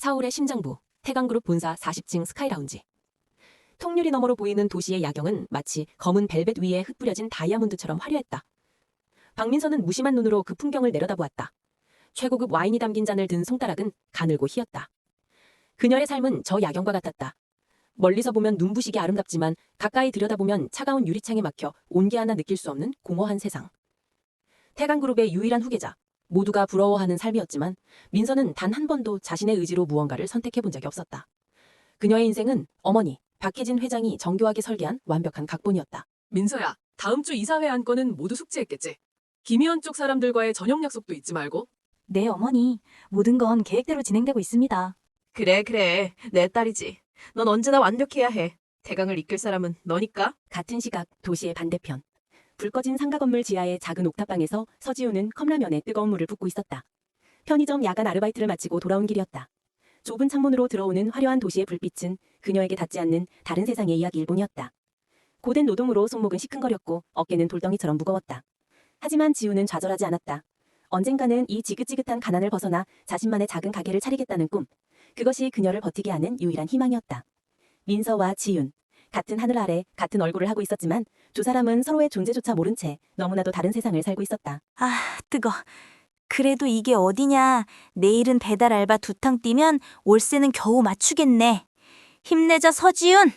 서울의 심장부, 태강그룹 본사 40층 스카이라운지. 통유리 너머로 보이는 도시의 야경은 마치 검은 벨벳 위에 흩뿌려진 다이아몬드처럼 화려했다. 박민서는 무심한 눈으로 그 풍경을 내려다보았다. 최고급 와인이 담긴 잔을 든 송따락은 가늘고 희었다. 그녀의 삶은 저 야경과 같았다. 멀리서 보면 눈부시게 아름답지만 가까이 들여다보면 차가운 유리창에 막혀 온기 하나 느낄 수 없는 공허한 세상. 태강그룹의 유일한 후계자, 모두가 부러워하는 삶이었지만 민서는 단 한 번도 자신의 의지로 무언가를 선택해 본 적이 없었다. 그녀의 인생은 어머니, 박혜진 회장이 정교하게 설계한 완벽한 각본이었다. 민서야, 다음 주 이사회 안건은 모두 숙지했겠지? 김희원 쪽 사람들과의 저녁 약속도 잊지 말고. 네, 어머니. 모든 건 계획대로 진행되고 있습니다. 그래, 그래. 내 딸이지. 넌 언제나 완벽해야 해. 대강을 이끌 사람은 너니까. 같은 시각 도시의 반대편. 불 꺼진 상가 건물 지하의 작은 옥탑방에서 서지우는 컵라면에 뜨거운 물을 붓고 있었다. 편의점 야간 아르바이트를 마치고 돌아온 길이었다. 좁은 창문으로 들어오는 화려한 도시의 불빛은 그녀에게 닿지 않는 다른 세상의 이야기 일본이었다. 고된 노동으로 손목은 시큰거렸고 어깨는 돌덩이처럼 무거웠다. 하지만 지우는 좌절하지 않았다. 언젠가는 이 지긋지긋한 가난을 벗어나 자신만의 작은 가게를 차리겠다는 꿈. 그것이 그녀를 버티게 하는 유일한 희망이었다. 민서와 지윤. 같은 하늘 아래 같은 얼굴을 하고 있었지만 두 사람은 서로의 존재조차 모른 채 너무나도 다른 세상을 살고 있었다. 아, 뜨거. 그래도 이게 어디냐. 내일은 배달 알바 두 탕 뛰면 월세는 겨우 맞추겠네. 힘내자, 서지윤.